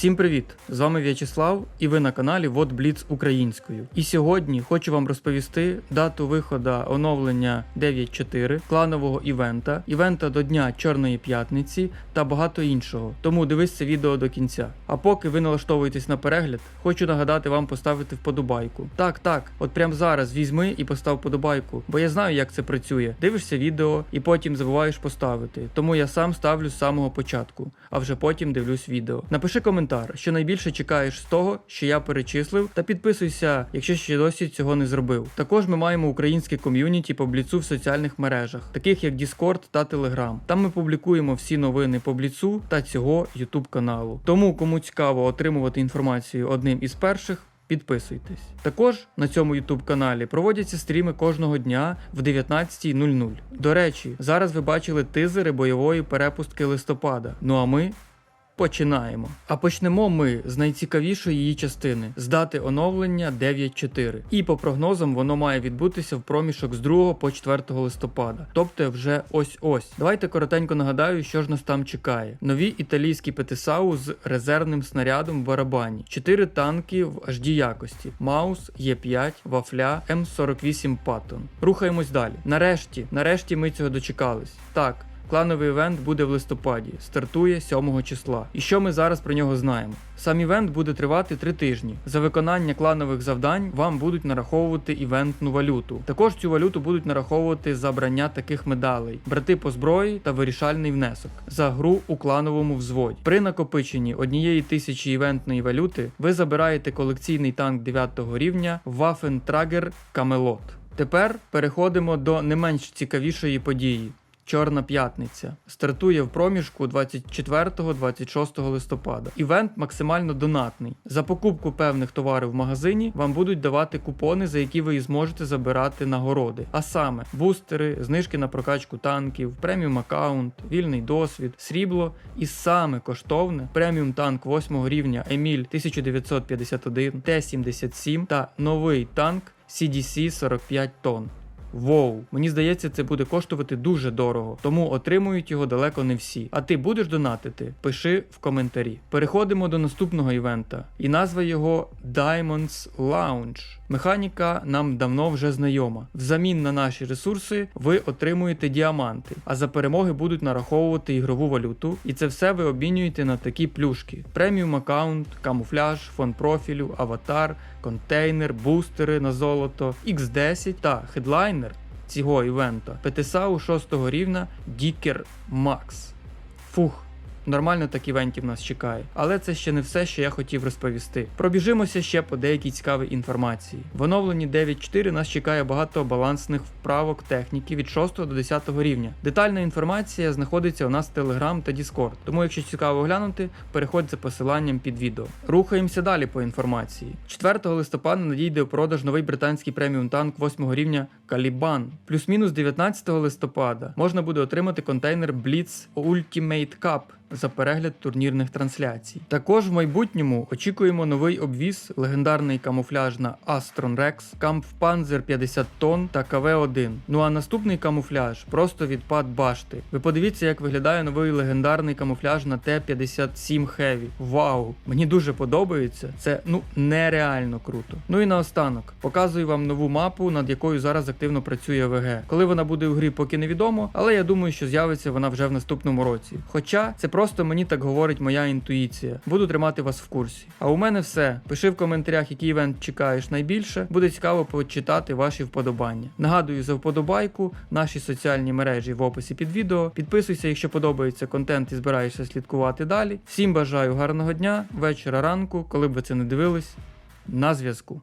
Всім привіт! З вами В'ячеслав і ви на каналі Бліц українською. І сьогодні хочу вам розповісти дату виходу оновлення 9.4, кланового івента, івента до Дня Чорної п'ятниці та багато іншого. Тому дивись це відео до кінця. А поки ви налаштовуєтесь на перегляд, хочу нагадати вам поставити вподобайку. Так, так, от прямо зараз візьми і постав вподобайку, бо я знаю, як це працює. Дивишся відео і потім забуваєш поставити. Тому я сам ставлю з самого початку, а вже потім дивлюсь відео. Напиши коментар, що найбільше чекаєш з того, що я перечислив, та підписуйся, якщо ще досі цього не зробив. Також ми маємо українське ком'юніті по бліцу в соціальних мережах, таких як Discord та Telegram. Там ми публікуємо всі новини по бліцу та цього YouTube каналу. Тому кому цікаво отримувати інформацію одним із перших. Підписуйтесь. Також на цьому YouTube каналі проводяться стріми кожного дня в 19.00. До речі, зараз ви бачили тизери бойової перепустки листопада. Ну а ми починаємо. А почнемо ми з найцікавішої її частини з дати оновлення 9.4. І по прогнозам воно має відбутися в проміжок з 2 по 4 листопада, тобто вже ось-ось. Давайте коротенько нагадаю, що ж нас там чекає. Нові італійські ПТСАУ з резервним снарядом в барабані, 4 танки в HD якості, Маус, Є5, Вафля, М48 Паттон. Рухаємось далі. Нарешті, нарешті ми цього дочекались. Так. Клановий івент буде в листопаді, стартує 7 числа. І що ми зараз про нього знаємо? Сам івент буде тривати 3 тижні. За виконання кланових завдань вам будуть нараховувати івентну валюту. Також цю валюту будуть нараховувати за брання таких медалей, брати по зброї та вирішальний внесок за гру у клановому взводі. При накопиченні однієї тисячі івентної валюти ви забираєте колекційний танк 9 рівня Waffentrager Camelot. Тепер переходимо до не менш цікавішої події. Чорна п'ятниця стартує в проміжку 24-26 листопада. Івент максимально донатний. За покупку певних товарів в магазині вам будуть давати купони, за які ви зможете забирати нагороди. А саме бустери, знижки на прокачку танків, преміум аккаунт, вільний досвід, срібло і саме коштовне преміум танк 8 рівня Еміль 1951 Т-77 та новий танк CDC 45 тонн. Воу, мені здається, це буде коштувати дуже дорого, тому отримують його далеко не всі. А ти будеш донатити? Пиши в коментарі. Переходимо до наступного івента, і назва його Diamonds Lounge. Механіка нам давно вже знайома. Взамін на наші ресурси ви отримуєте діаманти, а за перемоги будуть нараховувати ігрову валюту, і це все ви обмінюєте на такі плюшки: преміум аккаунт, камуфляж, фон профілю, аватар, контейнер, бустери на золото, X10 та хедлайнер цього івента ПТСАУ 6 рівня Дікер Макс. Фух. Нормально так івентів нас чекає. Але це ще не все, що я хотів розповісти. Пробіжимося ще по деякій цікавій інформації. В оновленні 9.4 нас чекає багато балансних вправок техніки від 6 до 10 рівня. Детальна інформація знаходиться у нас в Telegram та Discord. Тому, якщо цікаво глянути, переходь за посиланням під відео. Рухаємося далі по інформації. 4 листопада надійде у продаж новий британський преміум танк 8 рівня Caliban. Плюс-мінус 19 листопада можна буде отримати контейнер Blitz Ultimate Cup за перегляд турнірних трансляцій. Також в майбутньому очікуємо новий обвіз, легендарний камуфляж на Astron Rex, Kampfpanzer 50 тонн та КВ-1. Ну а наступний камуфляж просто відпад башти. Ви подивіться, як виглядає новий легендарний камуфляж на Т-57 Heavy. Вау! Мені дуже подобається. Це ну нереально круто. Ну і наостанок показую вам нову мапу, над якою зараз активно працює ВГ. Коли вона буде в грі, поки невідомо, але я думаю, що з'явиться вона вже в наступному році. Хоча це просто мені так говорить моя інтуїція. Буду тримати вас в курсі. А у мене все. Пиши в коментарях, який івент чекаєш найбільше. Буде цікаво почитати ваші вподобання. Нагадую за вподобайку, наші соціальні мережі в описі під відео. Підписуйся, якщо подобається контент і збираєшся слідкувати далі. Всім бажаю гарного дня, вечора, ранку, коли б ви це не дивились. На зв'язку.